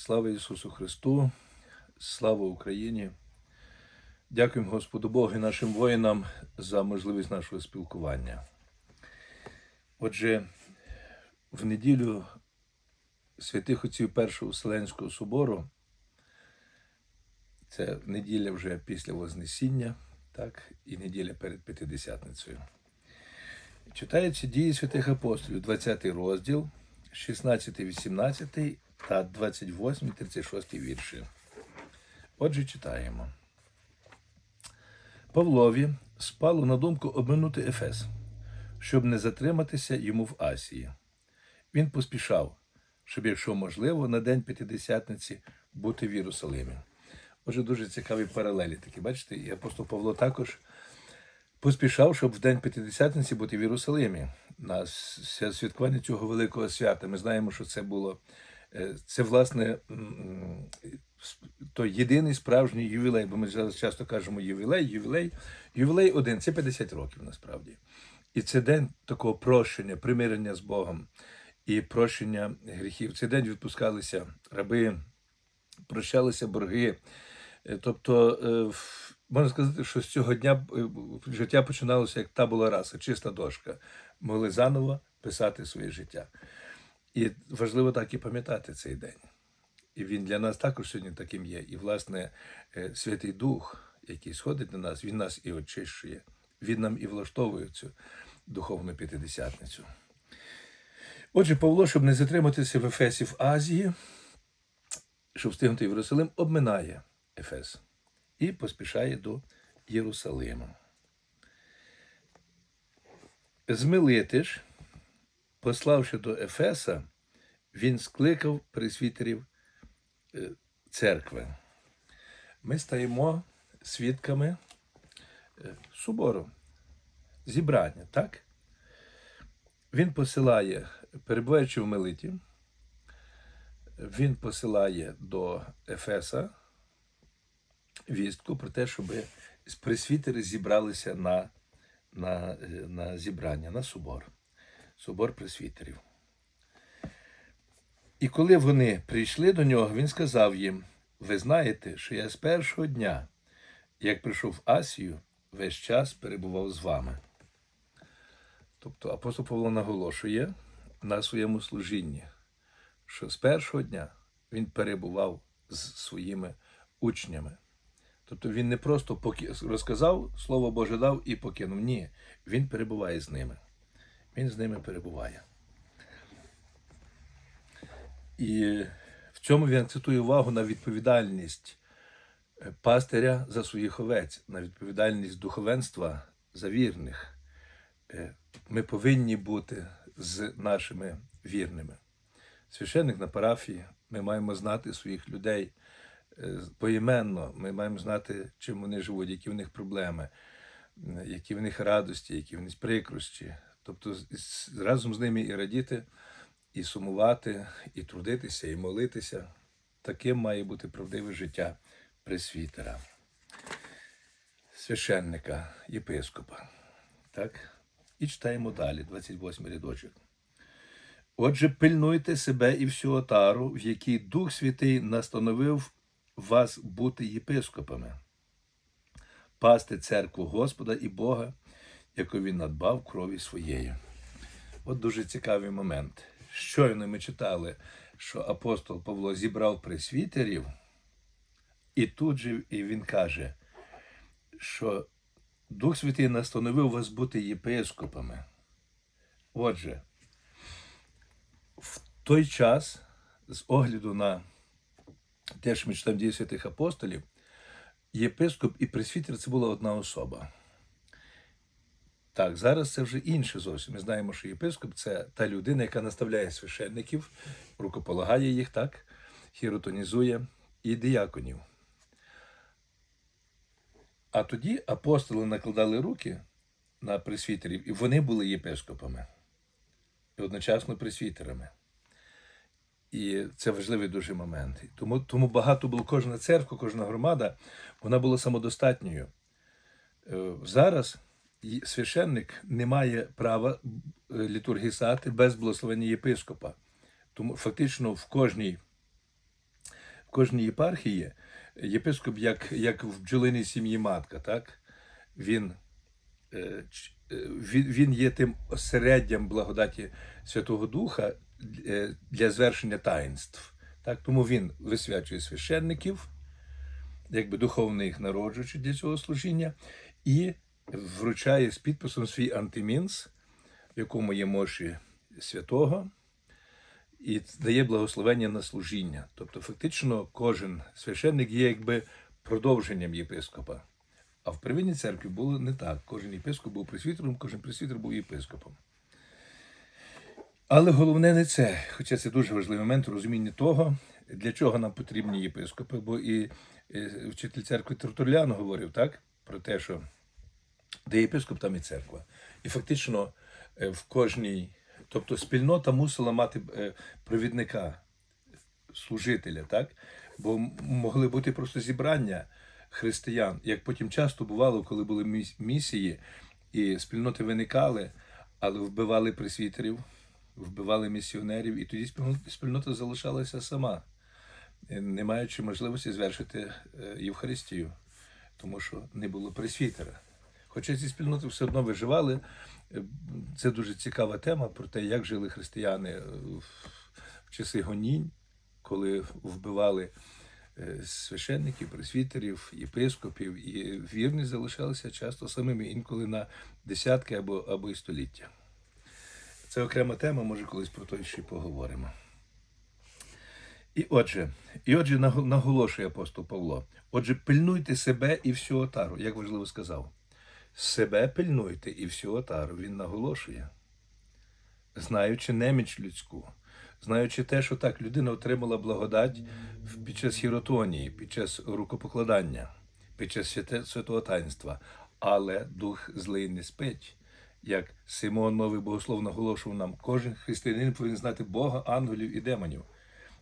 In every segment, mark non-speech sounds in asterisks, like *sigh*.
Слава Ісусу Христу, слава Україні. Дякуємо Господу Богу і нашим воїнам за можливість нашого спілкування. Отже, в неділю святих отців Першого Вселенського собору, це неділя вже після Вознесіння, так, і неділя перед П'ятидесятницею. Читаються дії святих апостолів, 20 розділ, 16, 18 та 28, 36 вірші. Отже, читаємо. Павлові спало на думку обминути Ефес, щоб не затриматися йому в Асії. Він поспішав, щоб, якщо можливо, на день П'ятидесятниці бути в Єрусалимі. Отже, дуже цікаві паралелі такі, бачите, і апостол Павло також поспішав, щоб в день П'ятидесятниці бути в Єрусалимі на святкування цього великого свята. Ми знаємо, що це було це, власне, той єдиний справжній ювілей, бо ми зараз часто кажемо ювілей, ювілей. Ювілей один це 50 років насправді. І це день такого прощення, примирення з Богом і прощення гріхів. Цей день відпускалися раби, прощалися борги. Е, Тобто, е, можна сказати, що з цього дня е, життя починалося як та була раса, чиста дошка. Могли заново писати своє життя. І важливо так і пам'ятати цей день. І він для нас також сьогодні таким є. І, власне, е, Святий Дух, який сходить на нас, він нас і очищує. Він нам і влаштовує цю духовну п'ятидесятницю. Отже, Павло, щоб не затриматися в Ефесі в Азії, щоб встигнути Єрусалим, обминає Ефес і поспішає до Єрусалиму. Змилити ж, пославши до Ефеса, він скликав присвітерів е, церкви. Ми стаємо свідками е, собору, зібрання, так? Він посилає, перебуваючи в Мелиті, він посилає до Ефеса вістку про те, щоб присвітери зібралися на, на, е, на зібрання, на собор, собор присвітерів. І коли вони прийшли до нього, він сказав їм: Ви знаєте, що я з першого дня, як прийшов в Асію, весь час перебував з вами. Тобто апостол Павло наголошує на своєму служінні, що з першого дня він перебував з своїми учнями. Тобто він не просто розказав, Слово Боже дав і покинув. Ні, він перебуває з ними. Він з ними перебуває. І в цьому він акцентує увагу на відповідальність е, пастиря за своїх овець, на відповідальність духовенства за вірних. Е, Ми повинні бути з нашими вірними. Священник на парафії, ми маємо знати своїх людей е, поіменно, ми маємо знати, чим вони живуть, які в них проблеми, які в них радості, які в них прикрощі. Тобто разом з ними і радіти, і сумувати, і трудитися, і молитися. Таким має бути правдиве життя пресвітера, священника, єпископа. Так? І читаємо далі, 28 рядочок. Отже, пильнуйте себе і всю отару, в якій Дух Святий настановив вас бути єпископами, пасти церкву Господа і Бога, яку він надбав крові своєю. От дуже цікавий момент. Щойно ми читали, що апостол Павло зібрав пресвітерів, і тут же він каже, що Дух Святий настановив вас бути єпископами. Отже, в той час, з огляду на те, що ми читаємо дії святих апостолів, єпископ і пресвітер це була одна особа. Так, зараз це вже інше зовсім. Ми знаємо, що єпископ це та людина, яка наставляє священників, рукополагає їх, так, хіротонізує і дияконів. А тоді апостоли накладали руки на пресвітерів, і вони були єпископами і одночасно пресвітерами. І це важливий дуже момент. Тому, тому багато було кожна церква, кожна громада, вона була самодостатньою. Е, Зараз священник не має права е, літургісати без благословення єпископа. Тому фактично в кожній в кожній єпархії єпископ, як, як в бджолиній сім'ї матка, так? Він, е, е, він, він є тим осереддям благодаті Святого Духа для звершення таїнств. Так? Тому він висвячує священників, якби духовно їх народжуючи для цього служіння, і вручає з підписом свій антимінс, в якому є мощі святого, і дає благословення на служіння. Тобто, фактично, кожен священник є якби продовженням єпископа. А в первинній церкві було не так. Кожен єпископ був пресвітером, кожен пресвітер був єпископом. Але головне не це, хоча це дуже важливий момент розуміння того, для чого нам потрібні єпископи, бо і е, вчитель церкви Тертулян говорив так, про те, що де єпископ, там і церква. І фактично е, в кожній, тобто спільнота мусила мати е, провідника, служителя, так? Бо могли бути просто зібрання християн, як потім часто бувало, коли були місії, і спільноти виникали, але вбивали пресвітерів, вбивали місіонерів, і тоді спільнота- залишалася сама, е, не маючи можливості звершити Євхаристію, тому що не було пресвітера. Хоча ці спільноти все одно виживали. Це дуже цікава тема про те, як жили християни в- часи гонінь, коли вбивали е, священників, пресвітерів, єпископів, і вірні залишалися часто самими інколи на десятки або, або й століття. Це окрема тема, може, колись про то ще поговоримо. І отже, і отже, наголошує апостол Павло. Отже, пильнуйте себе і всю отару, як важливо сказав. Себе пильнуйте і всю отару. Він наголошує, знаючи неміч людську, знаючи те, що так людина отримала благодать під час хіротонії, під час рукопокладання, під час святого таїнства, але дух злий не спить. Як Симон Новий Богослов наголошував нам, кожен християнин повинен знати Бога, ангелів і демонів.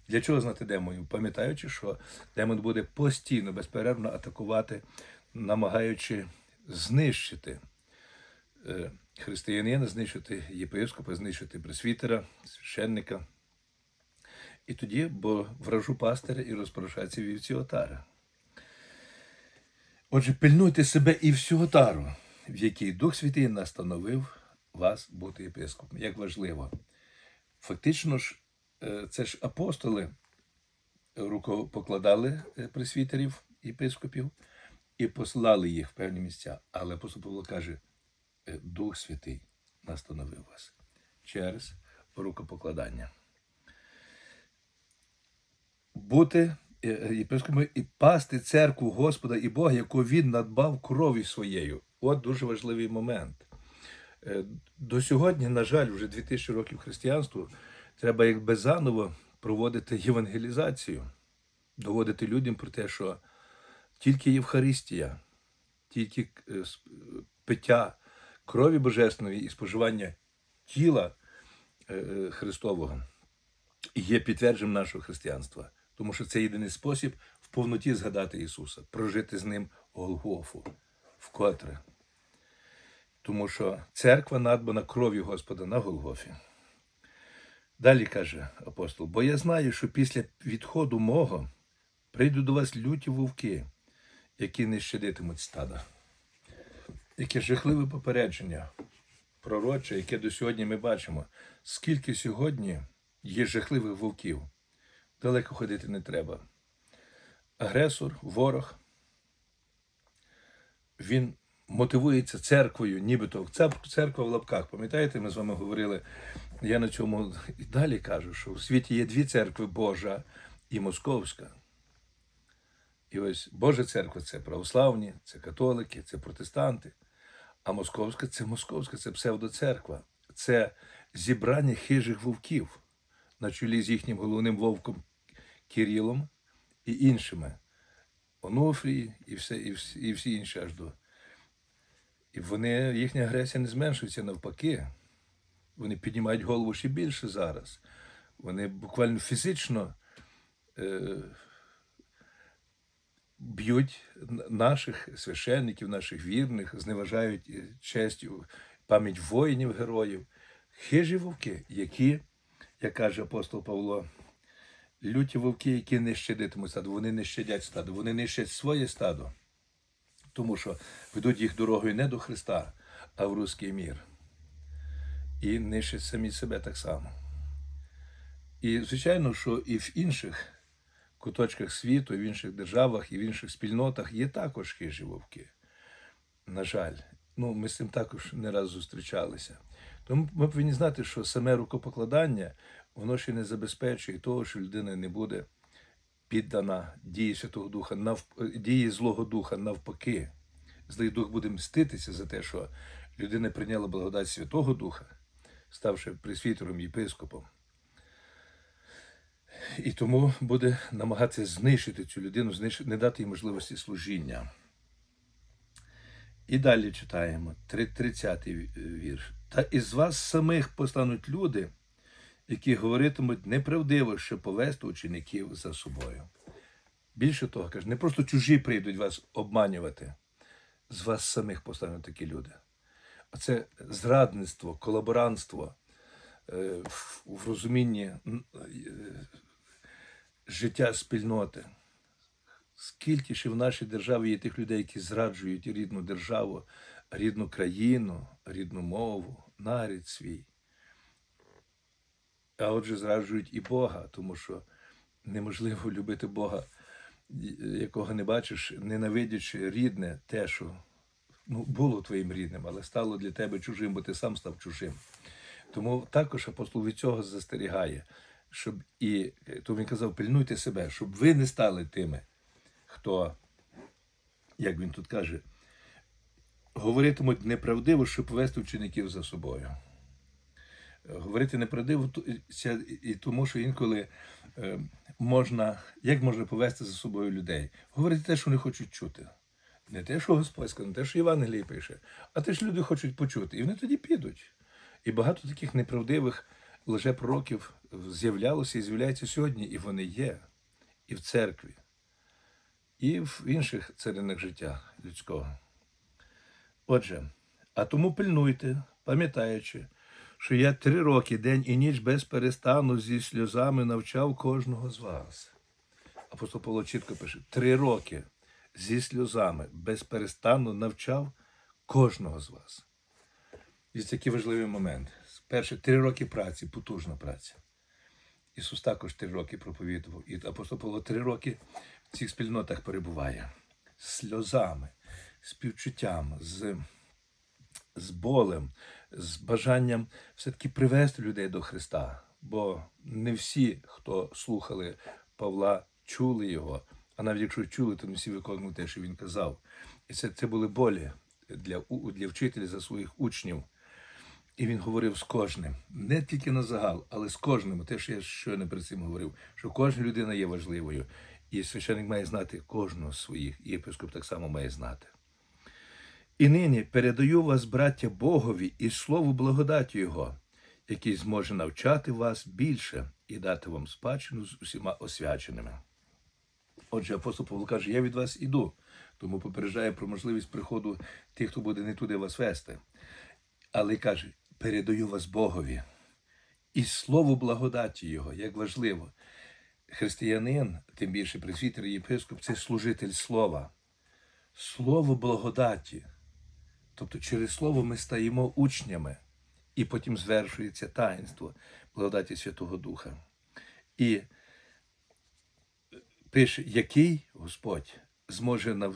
Для чого знати демонів? Пам'ятаючи, що демон буде постійно, безперервно атакувати, намагаючи знищити е, християнина, знищити єпископа, знищити пресвітера, священника. І тоді, бо вражу пастиря і розпорушаться вівці отара. Отже, пильнуйте себе і всю отару, в якій Дух Святий настановив вас бути єпископом. Як важливо. Фактично ж, е, це ж апостоли рукопокладали е, пресвітерів, єпископів і послали їх в певні місця. Але апостол Павло каже, е, Дух Святий настановив вас через рукопокладання. Бути е, е, єпископами і пасти церкву Господа і Бога, яку він надбав кров'ю своєю. От дуже важливий момент. До сьогодні, на жаль, вже 2000 років християнству, треба якби заново проводити євангелізацію, доводити людям про те, що тільки Євхаристія, тільки е, пиття крові божественної і споживання тіла е, е, Христового є підтвердженням нашого християнства. Тому що це єдиний спосіб в повноті згадати Ісуса, прожити з ним Голгофу вкотре. Тому що церква надбана кров'ю Господа на Голгофі. Далі каже апостол: бо я знаю, що після відходу мого прийдуть до вас люті вовки, які не щадитимуть стада. Яке жахливе попередження пророче, яке до сьогодні ми бачимо. Скільки сьогодні є жахливих вовків, далеко ходити не треба. Агресор, ворог, він мотивується церквою, нібито Цер- церква в лапках. Пам'ятаєте, ми з вами говорили, я на цьому і далі кажу, що в світі є дві церкви Божа і Московська. І ось Божа церква це православні, це католики, це протестанти. А московська це московська, це псевдоцерква. Це зібрання хижих вовків на чолі з їхнім головним вовком Кирилом і іншими. Онуфрій і, все, і, всі, і всі інші аж до. І вони, їхня агресія не зменшується навпаки. Вони піднімають голову ще більше зараз. Вони буквально фізично е, б'ють наших священників, наших вірних, зневажають е, честь, пам'ять воїнів, героїв. Хижі вовки, які, як каже апостол Павло, люті вовки, які не щадитимуть стадо, вони не щадять стадо, вони нищать своє стадо, тому що ведуть їх дорогою не до Христа, а в руський мір. І нищать самі себе так само. І, звичайно, що і в інших куточках світу, в інших державах, і в інших спільнотах є також хижі вовки. На жаль, ну, ми з цим також не раз зустрічалися. Тому ми повинні знати, що саме рукопокладання воно ще не забезпечує того, що людина не буде піддана дії Святого Духа, нав... дії Злого Духа навпаки. Злий Дух буде мститися за те, що людина прийняла благодать Святого Духа, ставши присвітером єпископом. І тому буде намагатися знищити цю людину, не дати їй можливості служіння. І далі читаємо 30-й вірш. Та із вас самих постануть люди, які говоритимуть неправдиво, щоб повести учеників за собою. Більше того, каже, не просто чужі прийдуть вас обманювати, з вас самих постануть такі люди. Оце зрадництво, колаборантство е, в, розумінні е, життя спільноти. Скільки ще в нашій державі є тих людей, які зраджують рідну державу, рідну країну, рідну мову, нарід свій. А отже, зраджують і Бога, тому що неможливо *laughs* любити Бога, якого не бачиш, ненавидячи рідне, те, що ну, було твоїм рідним, але стало для тебе чужим, бо ти сам став чужим. Тому також апостол від цього застерігає, щоб і то він казав, пильнуйте себе, щоб ви не стали тими, хто, як він тут каже, говоритимуть неправдиво, щоб повести учеників за собою. Говорити неправдиво і тому, що інколи е, можна, як можна повести за собою людей? Говорити те, що вони хочуть чути. Не те, що Господь сказав, не те, що Євангелій пише, а те, що люди хочуть почути. І вони тоді підуть. І багато таких неправдивих лжепророків з'являлося і з'являється сьогодні, і вони є. І в церкві, і в інших царинах життя людського. Отже, а тому пильнуйте, пам'ятаючи, що я три роки день і ніч без перестану зі сльозами навчав кожного з вас. Апостол Павло чітко пише: три роки зі сльозами без перестану навчав кожного з вас. І це такий важливий момент. Перше, три роки праці, потужна праця. Ісус також три роки проповідував. І апостол Павло три роки в цих спільнотах перебуває з сльозами, співчуттям, з, з болем, з бажанням все-таки привести людей до Христа. Бо не всі, хто слухали Павла, чули його, а навіть якщо чули, то не всі виконували те, що він казав. І це, це були болі для, для вчителя за своїх учнів. І він говорив з кожним, не тільки на загал, але з кожним. Те, що я щойно перед цим говорив, що кожна людина є важливою. І священник має знати кожного з своїх, і єпископ так само має знати. І нині передаю вас, браття Богові, і слову благодаті Його, який зможе навчати вас більше і дати вам спадщину з усіма освяченими. Отже, апостол Павло каже, я від вас іду, тому попереджає про можливість приходу тих, хто буде не туди вас вести. Але каже, передаю вас Богові. І слово благодаті Його, як важливо. Християнин, тим більше пресвітер і єпископ, це служитель слова. Слово благодаті. Тобто через слово ми стаємо учнями, і потім звершується таїнство благодаті Святого Духа. І пише, який Господь зможе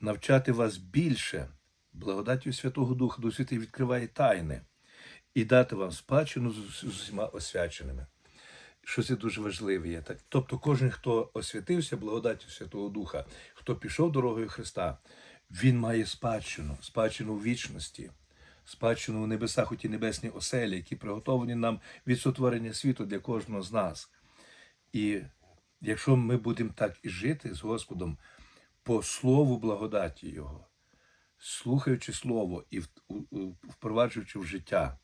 навчати вас більше благодаттю Святого Духа, Дух Святий відкриває тайни і дати вам спадщину з усіма освяченими. Що це дуже важливо є. Так? Тобто, кожен, хто освятився благодаттю Святого Духа, хто пішов дорогою Христа, він має спадщину, спадщину в вічності, спадщину в небесах у ті небесні оселі, які приготовані нам від сотворення світу для кожного з нас. І якщо ми будемо так і жити з Господом по слову благодаті Його, слухаючи Слово і впроваджуючи в життя.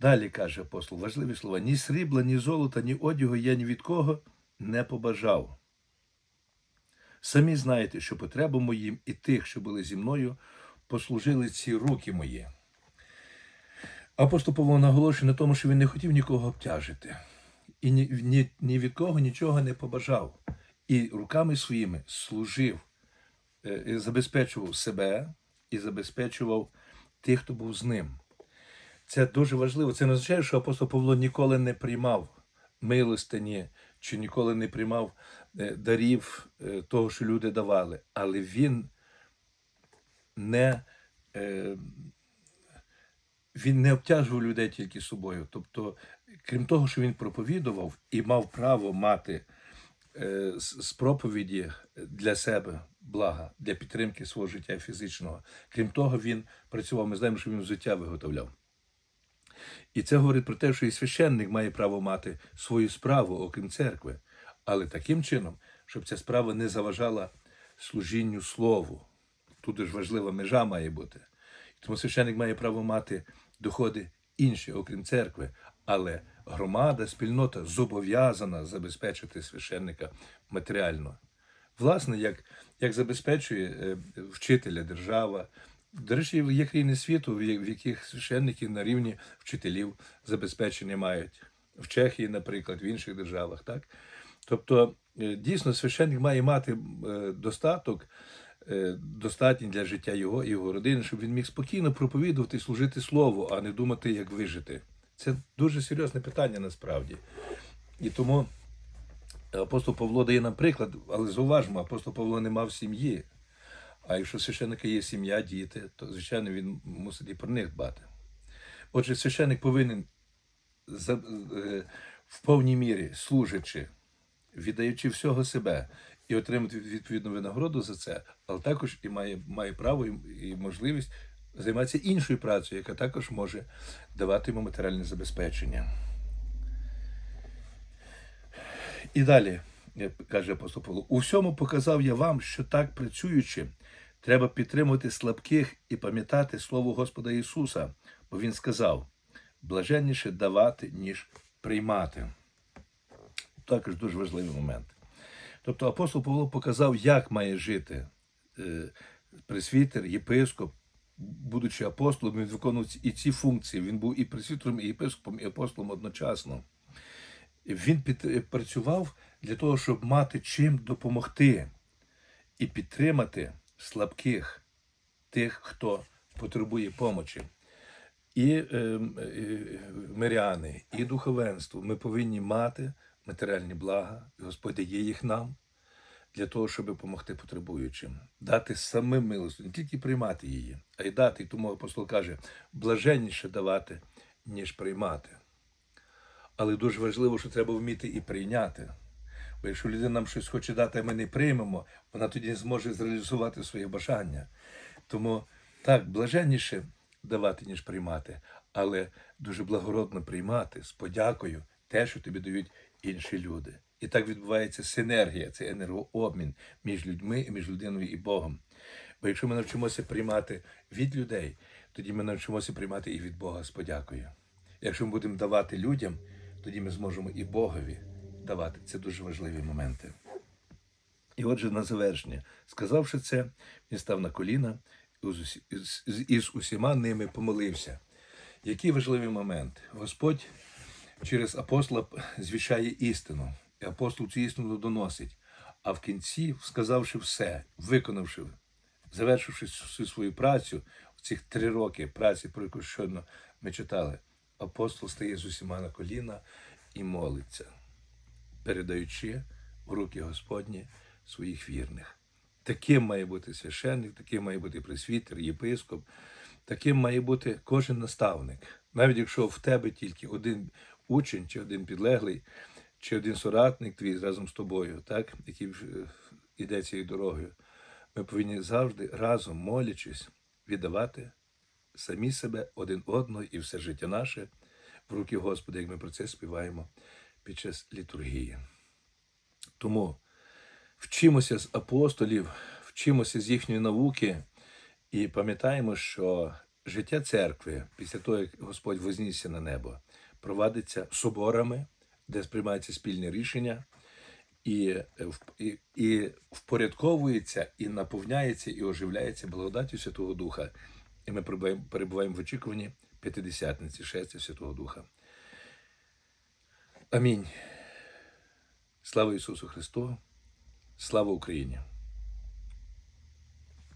Далі каже апостол, важливі слова: ні срібла, ні золота, ні одягу я ні від кого не побажав. Самі знаєте, що потребу моїм і тих, що були зі мною, послужили ці руки мої. Апостол Павло наголошує на тому, що він не хотів нікого обтяжити. і ні, ні, ні від кого нічого не побажав. І руками своїми служив, е, забезпечував себе і забезпечував тих, хто був з ним. Це дуже важливо. Це не означає, що апостол Павло ніколи не приймав милостині чи ніколи не приймав е, дарів е, того, що люди давали. Але він не, е, він не обтяжував людей тільки собою. Тобто, крім того, що він проповідував і мав право мати з проповіді для себе блага, для підтримки свого життя фізичного. Крім того, він працював. Ми знаємо, що він взуття виготовляв. І це говорить про те, що і священник має право мати свою справу, окрім церкви, але таким чином, щоб ця справа не заважала служінню слову. Тут ж важлива межа має бути. Тому священник має право мати доходи інші, окрім церкви, але громада, спільнота зобов'язана забезпечити священника матеріально. Власне, як, як забезпечує е, вчителя держава. До речі, є країни світу, в яких священники на рівні вчителів забезпечення мають. В Чехії, наприклад, в інших державах. Так? Тобто, е, дійсно, священник має мати е, достаток, е, достатній для життя його і його родини, щоб він міг спокійно проповідувати і служити слову, а не думати, як вижити. Це дуже серйозне питання насправді. І тому апостол Павло дає нам приклад, але зауважмо, апостол Павло не мав сім'ї. А якщо священника є сім'я, діти, то, звичайно, він мусить і про них дбати. Отже, священник повинен е, в повній мірі, служачи, віддаючи всього себе і отримати відповідну винагороду за це, але також і має, має право і, можливість займатися іншою працею, яка також може давати йому матеріальне забезпечення. І далі, каже апостол Павло, у всьому показав я вам, що так працюючи, треба підтримувати слабких і пам'ятати слово Господа Ісуса, бо Він сказав: блаженніше давати, ніж приймати. Також дуже важливий момент. Тобто апостол Павло показав, як має жити е, пресвітер, єпископ, будучи апостолом, він виконував і ці функції. Він був і пресвітером, і єпископом, і апостолом одночасно. Він під, працював для того, щоб мати чим допомогти і підтримати слабких, тих, хто потребує помочі. І е, е, миряни, і духовенство. Ми повинні мати матеріальні блага, і Господь дає їх нам для того, щоб допомогти потребуючим, дати самим милостю, не тільки приймати її, а й дати. І тому апостол каже, блаженніше давати, ніж приймати. Але дуже важливо, що треба вміти і прийняти. Бо якщо людина нам щось хоче дати, а ми не приймемо, вона тоді не зможе зреалізувати своє бажання. Тому так, блаженніше давати, ніж приймати, але дуже благородно приймати з подякою те, що тобі дають інші люди. І так відбувається синергія, це енергообмін між людьми, і між людиною і Богом. Бо якщо ми навчимося приймати від людей, тоді ми навчимося приймати і від Бога з подякою. Якщо ми будемо давати людям, тоді ми зможемо і Богові давати. Це дуже важливі моменти. І отже, на завершення, сказавши це, він став на коліна із усіма ними помолився. Який важливий момент? Господь через апостола звіщає істину, і апостол цю істину доносить. А в кінці, сказавши все, виконавши, завершивши всю свою працю, в цих три роки праці, про яку щойно ми читали, апостол стає з усіма на коліна і молиться, передаючи в руки Господні своїх вірних. Таким має бути священник, таким має бути пресвітер, єпископ, таким має бути кожен наставник. Навіть якщо в тебе тільки один учень, чи один підлеглий, чи один соратник твій разом з тобою, так, який е, іде цією дорогою, ми повинні завжди разом, молячись, віддавати самі себе один одного і все життя наше в руки Господа, як ми про це співаємо під час літургії. Тому вчимося з апостолів, вчимося з їхньої науки і пам'ятаємо, що життя церкви, після того, як Господь вознісся на небо, провадиться соборами, де сприймаються спільні рішення, і, і, і впорядковується, і наповняється, і оживляється благодаттю Святого Духа. І ми перебуваємо в очікуванні п'ятидесятниці, шестя Святого Духа. Амінь. Слава Ісусу Христу, слава Україні!